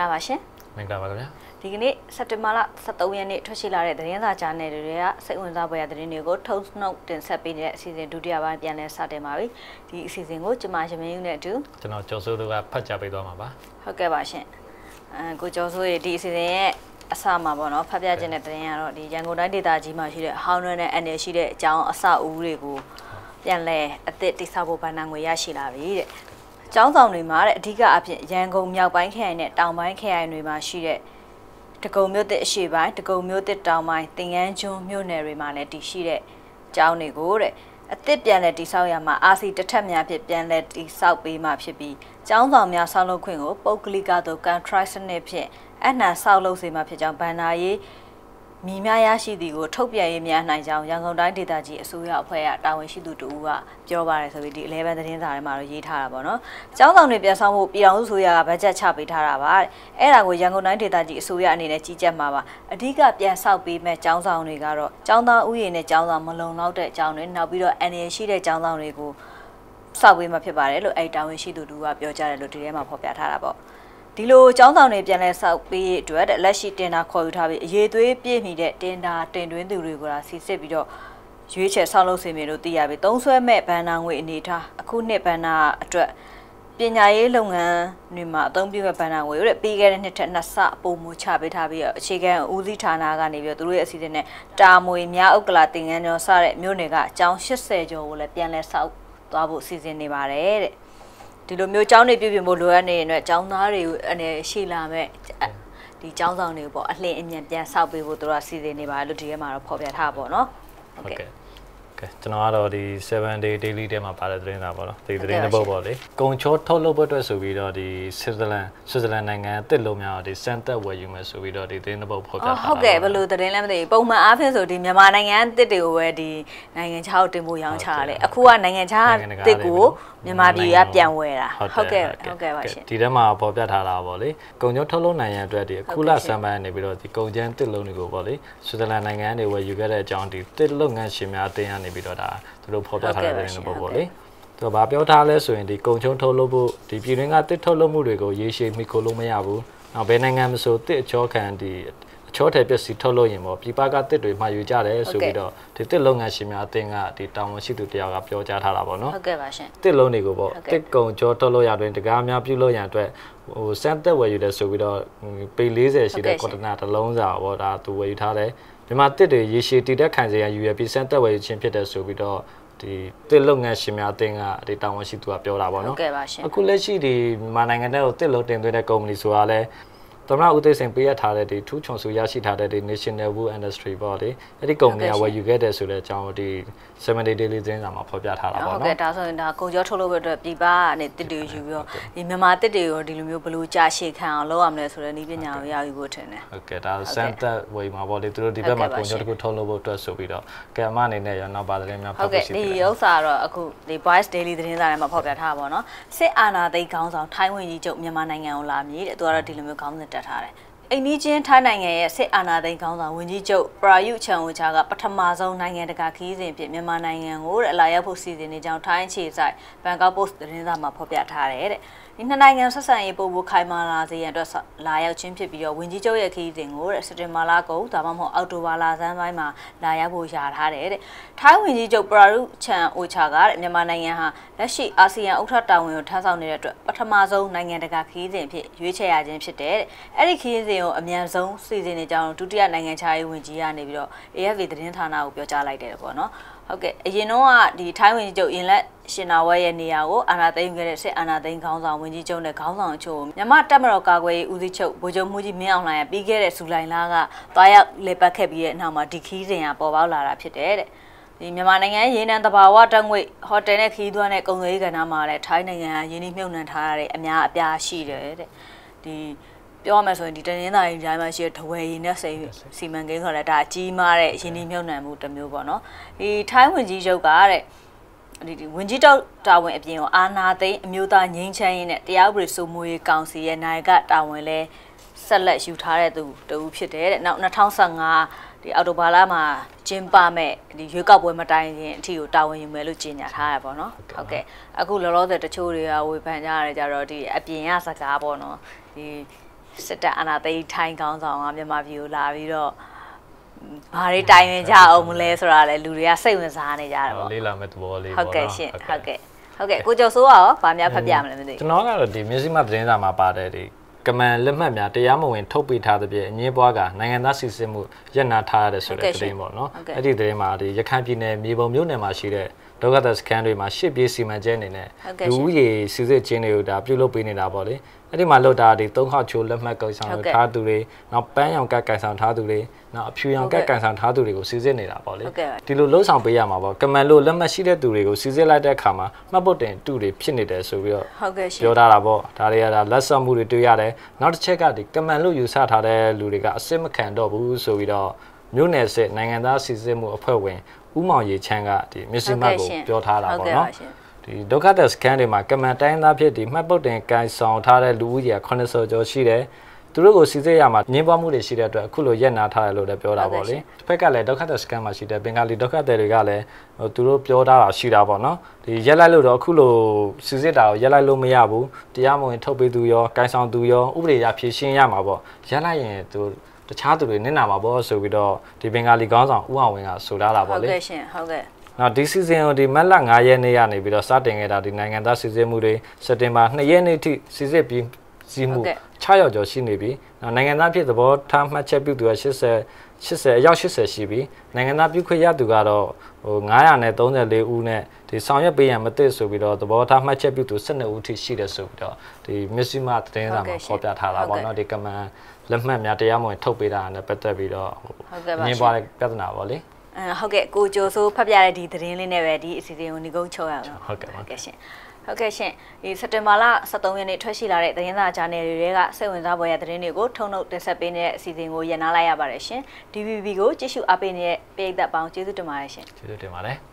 ္ဂလာပါရှင်မင်္ဂလာပါခင်ဗျာဒီကနေ့စက်တင်ဘာလ23ရက်နေ့ထွက်ရှိလာတဲ့သတင်းစာဂျာနယ်တွေကစိတ်ဝင်စားဖွယ်ရာသတင်းတွေကိုထုတ်နှုတ်တင်ဆက်ပေးနေတဲ့အစီအစဉ်ဒုတိယပိုင်းပြန်လည်စတင်ပါပြီဒီအစီအစဉ်ကိုကျမရမင်းယူနဲ့အတူကျွန်တော်ကျော်စိုးတို့ကဖတ်ကြားပေးသွားမှာပါဟုတ်ကဲ့ပါရှင်အဲကိုကျော်စိုးရေဒီအစီအစဉ်ရဲ့အစမှာပေါ့နော်ဖတ်ပြခြင်းတဲ့သတင်းကတော့ဒီရန်ကုန်တိုင်းဒေသကြီးမှာရှိတဲ့ဟောင်းရနဲ့အနေရှိတဲ့အကြောင်းအစအဦးတွေကိုပြန်လဲအသစ်တိစောက်ဖို့ဗန္နာငွေရရှိလာပြီတဲ့ ကျောင်းဆောင်တွေမှာတဲ့အဓိကအဖြစ်ရန်ကုန်မြောက်ပိုင်းခရိုင်နဲ့တောင်ပိုင်းခရိုင်တွေမှာရှိတဲ့တကုံမြို့သစ်အရှိပိုင်းတကုံမြို့သစ်တောင်ပိုင်းတင်ငန်းကျွန်းမြို့နယ်တွေမှာလည်းတည်ရှိတဲ့ကျောင်းတွေကိုတဲ့အသစ်ပြန်လဲတိဆောက်ရမှာအာစီတစ်ထက်များဖြင့်ပြန်လဲတိဆောက်ပေးမှဖြစ်ပြီးကျောင်းဆောင်များဆောက်လုပ်ခွင့်ကိုပုတ်ကလိကသို့ contract စနစ်ဖြင့်အနှံဆောက်လုပ်စေမှဖြစ်ကြောင်းဗန္နာရေး မိများရရှိသည်ကိုထုတ်ပြန်ရေးများနိုင်ကြောင်းရန်ကုန်တိုင်းဒေသကြီးအစိုးရအဖွဲ့ကတာဝန်ရှိသူတူကပြောပါတယ်ဆိုပြီးဒီ11သတင်းစာထဲမှာတော့ရေးထားတာပေါ့နော်။ကျောင်းဆောင်တွေပြန်ဆောင်ဖို့ပြည်အောင်စုဆိုရကဘတ်ဂျက်ချပေးထားတာပါတဲ့။အဲ့ဒါကိုရန်ကုန်တိုင်းဒေသကြီးအစိုးရအနေနဲ့ကြီးကြပ်မှာပါ။အဓိကပြန်ဆောက်ပေးမဲ့ကျောင်းဆောင်တွေကတော့ကျောင်းသားဥယျာဉ်နဲ့ကျောင်းဆောင်မလုံလောက်တဲ့ကျောင်းတွေနောက်ပြီးတော့အနေရှိတဲ့ကျောင်းဆောင်တွေကိုစောက်ပေးမှာဖြစ်ပါတယ်လို့အဲ့တာဝန်ရှိသူတူကပြောကြတယ်လို့ဒီထဲမှာဖော်ပြထားတာပေါ့။ ဒီလိုចောင်းဆောင်တွေပြန်လဲဆောက်ပေးအတွက်လက်ရှိတင်တာခေါ်ယူထားပြီးအရေးသွေးပြည့်မီတဲ့တင်တာတင်တွင်းသူတွေကစီစစ်ပြီးတော့ရွေးချယ်ဆောက်လုပ်စေမယ်လို့သိရပြီသုံးဆွဲမဲ့ဘန်နာငွေအနေထားအခုနှစ်ဘန်နာအတွက်ပညာရေးလုပ်ငန်းတွေမှာအသုံးပြုမဲ့ဘန်နာငွေတွေပြီးခဲ့တဲ့နှစ်ထက်နှစ်ဆပုံမူချပေးထားပြီးအခြေခံဦးစီးဌာနကနေပြီးတော့သူတို့ရဲ့အစီအစဉ်နဲ့တာမွေများဥက္ကလာတင်ငန်းကျော်စတဲ့မြို့နယ်ကအကြောင်း80ကျော်ကိုလည်းပြန်လဲဆောက်သွားဖို့စီစဉ်နေပါတယ်တဲ့ ဒီလိုမျိုးចောင်းတွေပြုပြင်ဖို့လိုအပ်နေရင်တော့ចောင်းသားတွေအနေရှိလာမဲ့ဒီចောင်းဆောင်တွေပေါ့အလှင်အမြန်ပြန်ဆောက်ပေးဖို့တို့ကစီစဉ်နေပါလို့ဒီထဲမှာတော့ဖော်ပြထားပါပေါ့နော်ဟုတ်ကဲ့ ကဲကျွန်တော်ကတော့ဒီ7 day daily ထဲမှာပါတဲ့သတင်းစာပေါ့နော်ဒီသတင်းတစ်ပုဒ်ပေါ့လေကုံချောထုတ်လုပ်ဖို့အတွက်ဆိုပြီးတော့ဒီဆွစ်ဇာလန်ဆွစ်ဇာလန်နိုင်ငံတစ်လုံးများဒီစံတက်ဝယ်ယူမယ်ဆိုပြီးတော့ဒီသတင်းတစ်ပုဒ်ဖော်ပြထားတာဟုတ်ကဲ့ဘယ်လိုသတင်းလဲမသိဘူးပုံမှန်အားဖြင့်ဆိုဒီမြန်မာနိုင်ငံတစ်တွေကိုပဲဒီနိုင်ငံခြားကိုတင်ဖို့ရောင်းချရတယ်အခုကနိုင်ငံခြားတစ်ကိုမြန်မာပြည်ကပြန်ဝယ်တာဟုတ်ကဲ့ဟုတ်ကဲ့ပါရှင်ဒီထဲမှာပေါ်ပြထားတာပေါ့လေကုံကျုံထုတ်လုပ်နိုင်ရန်အတွက်ဒီအခုလဆန်ပိုင်းနေပြီးတော့ဒီကုံကျန်းတစ်လုံးတွေကိုပေါ့လေဆွစ်ဇာလန်နိုင်ငံကနေဝယ်ယူခဲ့တဲ့အကြောင်းဒီတစ်လုပ်ငန်းရှင်များအသင်းကနေပြီးတော့ဒါသူတို့ဖော်ပြထားတဲ့သတင်းတွေပေါ့ပေါ့လေသူကဘာပြောထားလဲဆိုရင်ဒီကုံချုံထုတ်လုပ်ဖို့ဒီပြည်တွင်းကတစ်ထုတ်လုပ်မှုတွေကိုရေရှည်မိခိုလို့မရဘူး။နောက်ဘယ်နိုင်ငံမဆိုတစ်အချောခံဒီ အချောထဲပစ္စည်းထုတ်လုပ်ရင်ပေါ့ပြည်ပကတစ်တွေမှာယူကြတယ်ဆိုပြီးတော့ဒီတစ်လုပ်ငန်းရှင်များအသင်းကဒီတာဝန်ရှိသူတယောက်ကပြောကြားထားတာပေါ့နော်ဟုတ်ကဲ့ပါရှင်တစ်လုံးတွေကိုပေါ့ဟုတ်ကဲ့တစ်ကုံကြောထုတ်လို့ရတွင်တကားများပြုလုပ်ရန်အတွက်ဟိုစမ်းသက်ဝယ်ယူတယ်ဆိုပြီးတော့ပေ40ရှိတဲ့ကွန်တနာတစ်လုံးစာပေါ့ဒါသူဝယ်ယူထားတယ်မြန်မာတစ်တွေရေရှည်တည်တဲ့ခံစရန်ယူရပြီးစမ်းသက်ဝယ်ယူခြင်းဖြစ်တယ်ဆိုပြီးတော့ဒီတစ်လုပ်ငန်းရှင်များအသင်းကဒီတာဝန်ရှိသူကပြောတာပေါ့ဟုတ်နော်ကဲ့ပါရှင်အခုလက်ရှိဒီမြန်မာနိုင်ငံထဲကိုတစ်လုံးတင်သွင်းတဲ့ကုမ္ပဏီဆိုတာလဲ သမ္မတဦးသိန်းစိန်ပေးရထားတဲ့ဒီထူးချွန်စုရရှိထားတဲ့ဒီ National Wood Industry ပေါ့လေအဲ့ဒီကုမ္ပဏီကဝယ်ယူခဲ့တယ်ဆိုတဲ့အကြောင်းဒီ7 day daily သတင်းစာမှာဖော်ပြထားတာဟုပေါ့တ်နော်ကဲ့ဒါဆိုရင်ဒါကုန်ကျော်ထုတ်လုပ်ဖို့အတွက်ပြည်ပကနေတစ်တွေယူပြီးတော့ဒီမြန်မာတစ်တွေကိုဒီလိုမျိုးဘယ်လိုကြာရှည်ခံအောင်လုပ်ရမလဲဆိုတဲ့နည်းပညာကိုရယူဖို့ထင်တယ်ဟုတ်ကဲ့ဒါစမ်းသက်ဝေမှာပေါ့လေသူတို့ဒီဘက်မှာပုံစံတစ်ခုထုတ်လုပ်ဖို့အတွက်ဆိုပြီးတော့ကံမအနေနဲ့ရနောက်ပါသတင်းများဖဟုတ်တ်ဖို့ကဲ့ရှိဒီတယ်ဥစ္စာကတော့အခုဒီ Voice Daily သတင်းစာထဲမှာဖော်ပြထားပါတော့စစ်အာဏာသိမ်းခေါင်းဆောင်ထိုင်းဝင်ကြီးချုပ်မြန်မာနိုင်ငံကိုလာမည်တဲ့သူကတော့ဒီလိုမျိုးခေါင်းစဉ်တက်ထားတယ်အိန္ဒိချင်းထိုင်းနိုင်ငံရဲ့စစ်အာဏာသိမ်းခေါင်းဆောင်ဝင်ကြီးချုပ်ပရာယုချန်ဝချာကပထမဆုံးနိုင်ငံတကာခီးစဉ်ဖြစ်မြန်မာနိုင်ငံကိုတဲ့အလာရောက်ဖို့စီစဉ်နေကြောင်းထိုင်းအခြေစိုက်ဘန်ကောက်ပို့စ်သတင်းစာမှာဖော်ပြထားတယ်တဲ့ ဒီနှစ်နိုင်ငံဆက်ဆံရေးပုံပိုခိုင်မာလာစေရန်အတွက်လာရောက်ခြင်းဖြစ်ပြီးတော့ဝင်ကြီးချုပ်ရဲ့ခီးစဉ်ကိုတဲ့စက်တင်ဘာလကုန်ဒါမှမဟုတ်အောက်တိုဘာလဆန်းပိုင်းမှာလာရောက်ဖို့ယာထားတယ်တဲ့ထိုင်းဝင်ကြီးချုပ်ပရာယုချန်အိုချာကတဲ့မြန်မာနိုင်ငံဟာလက်ရှိအာဆီယံဥက္ကဋ္ဌတာဝန်ကိုထမ်းဆောင်နေတဲ့အတွက်ပထမဆုံးနိုင်ငံတကာခီးစဉ်ဖြစ်ရွေးချယ်ရခြင်းဖြစ်တယ်တဲ့အဲ့ဒီခီးစဉ်ကိုအမြန်ဆုံးစီစဉ်နေကြောင်းဒုတိယနိုင်ငံခြားရေးဝန်ကြီးကနေပြီးတော့ AFP သတင်းဌာနကိုပြောကြားလိုက်တယ်ပေါ့နော် ဟုတ်ကဲ့အရင်တော့ကဒီထိုင်းဝန်ကြီးချုပ်ရင်လက်ရှင်နာဝဲရဲ့နေရာကိုအာဏာသိမ်းခဲ့တဲ့စစ်အာဏာသိမ်းခေါင်းဆောင်ဝန်ကြီးချုပ်နဲ့ခေါင်းဆောင်အချို့မြန်မာတပ်မတော်ကာကွယ်ရေးဦးစီးချုပ်ဗိုလ်ချုပ်မှုကြီးမင်းအောင်လှိုင်ကပြီးခဲ့တဲ့ဇူလိုင်လကသွားရောက်လေပတ်ခဲ့ပြီးတဲ့နောက်မှာဒီခီးစဉ်ကပေါ်ပေါက်လာတာဖြစ်တယ်တဲ့ဒီမြန်မာနိုင်ငံရေနံတဘာဝတက်ငွေဟိုတယ်နဲ့ခီးသွွားနဲ့ကုန်သွယ်ရေးကဏ္ဍမှာလည်းထိုင်းနိုင်ငံကယင်းနှိမ့်မြုပ်နှံထားရတဲ့အများအပြားရှိတယ်တဲ့ဒီ ပြောရမယ်ဆိုရင်ဒီတနင်္သာရီတိုင်းမှာရှိတဲ့ထဝယ်ရည်နဲ့စိစီမံကိန်းဆိုတော့ဒါအကြီးမားတဲ့ရင်းနှီးမြှုပ်နှံမှုတစ်မျိုးပေါ့နော်ဒီထိုင်းဝင်ကြီးချုပ်ကတဲ့ဒီဒီဝင်ကြီးတောက်တာဝန်အပြင်ကိုအာနာသိန်းအမျိုးသားငြိမ်းချမ်းရေးနဲ့တရားဥပဒေစိုးမိုးရေးကောင်စီရဲ့နိုင်ကတာဝန်လဲဆက်လက်ယူထားတဲ့သူတူဖြစ်တယ်တဲ့နောက်2015ဒီအော်တိုဘာလမှာကျင်းပမဲ့ဒီရွေးကောက်ပွဲမတိုင်ခင်အထီကိုတာဝန်ယူမယ်လို့ကြေညာထားရပါတော့ဟုတ်ကဲ့အခုလောလောဆယ်တချို့တွေကဝေဖန်ကြရတယ်ကြတော့ဒီအပြင်ရစကားပေါ့နော်ဒီ စစ်တပ်အာဏာသိမ်းထိုင်းကောင်းဆောင်ကမြန်မာပြည်ကိုလာပြီးတော့ဘာတွေတိုင်ပင်ကြအောင်မလဲဆိုတာလေလူတွေကစိတ်ဝင်စားနေကြတယ်ပေါ့လေးလာမဲ့သဘောလေးဟုပေါ့တ်ကဲ့နော်ရှင်ဟုတ်ကဲ့ဟုတ်ကဲ့ကိုကျော်စိုးကရောဗာများဖတ်ပြမလဲမသိကျွဘူးန်တော်ကတော့ဒီမျိုးစိမသတင်းစာမှာပါတယ်ဒီကမန်လက်မှတ်များတရားမဝင်ထုတ်ပေးထားတဲ့ပြည့်အငင်းပွားကနိုင်ငံသားစီစစ်မှုရပ်နာထားရတဲ့ဆိုတဲ့သတင်းပေါ့နော်အဲ့ဒီသတင်းမှာဒီရခိုင်ပြည်နယ်မြေပုံမြို့နယ်မှာရှိတဲ့ ဒုက္ခသည်စခန်းတွေမှာရှစ်ပြေးစီမံချက်အနေနဲ့လူဦးရေစီစစ်ချင်းတွေကိုဒါပြုလုပ်ပေးနေတာပေါ့လေအဲ့ဒီမှာလောက်တာဒီသုံးခေါက်ချိုးလက်မှတ်ကိစ္စဆောင်ထားသူတွေနောက်ပန်းရောင်ကတ်ကန်ဆောင်ထားသူတွေနောက်အဖြူရောင်ကတ်ကန်ဆောင်ထားသူတွေကိုစီစစ်နေတာပေါ့လေဒီလိုလှုပ်ဆောင်ပေးရမှာပေါ့ကမန်လို့လက်မှတ်ရှိတဲ့သူတွေကိုစီစစ်လိုက်တဲ့အခါမှာမှတ်ပုတ်တင်တူတွေဖြစ်နေတယ်ဆိုပြီးတော့ဟုတ်ကဲ့ရှင်ပြောထားတာပေါ့ဒါတွေကဒါလက်ဆက်မှုတွေတွေ့ရတယ်နောက်တစ်ချက်ကဒီကမန်လို့ယူဆထားတဲ့လူတွေကအစစ်မခံတော့ဘူးဆိုပြီးတော့မြို့နယ်စစ်နိုင်ငံသားစီစစ်မှုအဖွဲ့ဝင် ဦးမောင်ရေချမ်းကဒီမြစီမတ်ကိုပြောထားတာပေါ့နော်ဒီဒုက္ခသည်စခန်းတွေမှာကမန်တိုင်းသားဖြစ်ဒီမှတ်ပုတ်တင်ကန်ဆောင်ထားတဲ့လူဦးရေ80ကျော်ရှိတယ်သူတို့ကိုစီစစ်ရမှာညှင်းပွားမှုတွေရှိတဲ့အတွက်အခုလိုရက်နာထားတယ်လို့လည်းပြောတာပေါ့လေတစ်ဖက်ကလည်းဒုက္ခသည်စခန်းမှာရှိတဲ့ဘင်္ဂလီဒုက္ခသည်တွေကလည်းဟိုသူတို့ပြောထားတာရှိတာပေါ့နော်ဒီရက်လိုက်လို့တော့အခုလိုစီစစ်တာကိုရက်လိုက်လို့မရဘူးတရားမဝင်ထုတ်ပေးသူရောကန်ဆောင်သူရောဥပဒေအရဖြေရှင်းရမှာပေါ့ရက်လိုက်ရင်သူ တခြားသူတွေနစ်နာမှာပေါ့ဆိုပြီးတော့ဒီဘင်္ဂလီခေါင်းဆောင်ဦးအောင်ဝင်းကဆိုထားတာဟုပေါ့တ်လေကဲ့ရှင်ဟုတ်ကဲ့နောက်ဒီစီဇန်ကိုဒီမက်လ9ရက်နေ့ကနေပြီးတော့စတင်ခဲ့တာဒီနိုင်ငံသားစီစစ်မှုတွေစက်တင်ဘာ2ရက်နေ့ထိစီစစ်ပြီးစီမှု6ရောက်ကျော်ရှိနေပြီနောက်နိုင်ငံသားဖြစ်သဘောထားမှတ်ချက်ပြုသူက80 80အယောက်80ရှိပြီနိုင်ငံသားပြုခွင့်ရသူကတော့ဟို900နဲ့34ဦးနဲ့ဒီဆောင်ရွက်ပေးရန်မသစ်ဆိုပြီးတော့သဘောထားမှတ်ချက်ပြုသူ12ဦးထိရှိတယ်ဆိုပြီးတော့ဒီမစ္စည်းမသတင်းစာမှာဖော်ပြထားတာပေါ့နော်ဒီကမန်လက်မှတ်များတရားမဝင်ထုတ်ပေးတာနဲ့ပတ်သက်ပြီးတော့ညင်ပွားတဲ့ပြဿနာပေါ့လေအဲဟုတ်ကဲ့ကိုကျော်စိုးဖတ်ပြတဲ့ဒီသတင်းလေးနဲ့ပဲဒီအစီအစဉ်ကိုညီကုန်းချုပ်ရအောင်ဟုတ်ကဲ့ပါဟုတ်ကဲ့ရှင် ဟုတ်ကဲ့ရှင်ဒီစက်တင်ဘာလ23ရက်နေ့ထွက်ရှိလာတဲ့သတင်းစာဂျာနယ်တွေကစိတ်ဝင်စားဖွယ်ရသတင်းတွေကိုထုံနှုတ်တင်ဆက်ပေးနေတဲ့အစီအစဉ်ကိုရန်နာလိုက်ရပါတယ်ရှင် DVB ကိုကြည့်ရှုအားပေးနေတဲ့ပရိသတ်ပေါင်းကျေးဇူးတင်ပါတယ်ရှင်ကျေးဇူးတင်ပါတယ်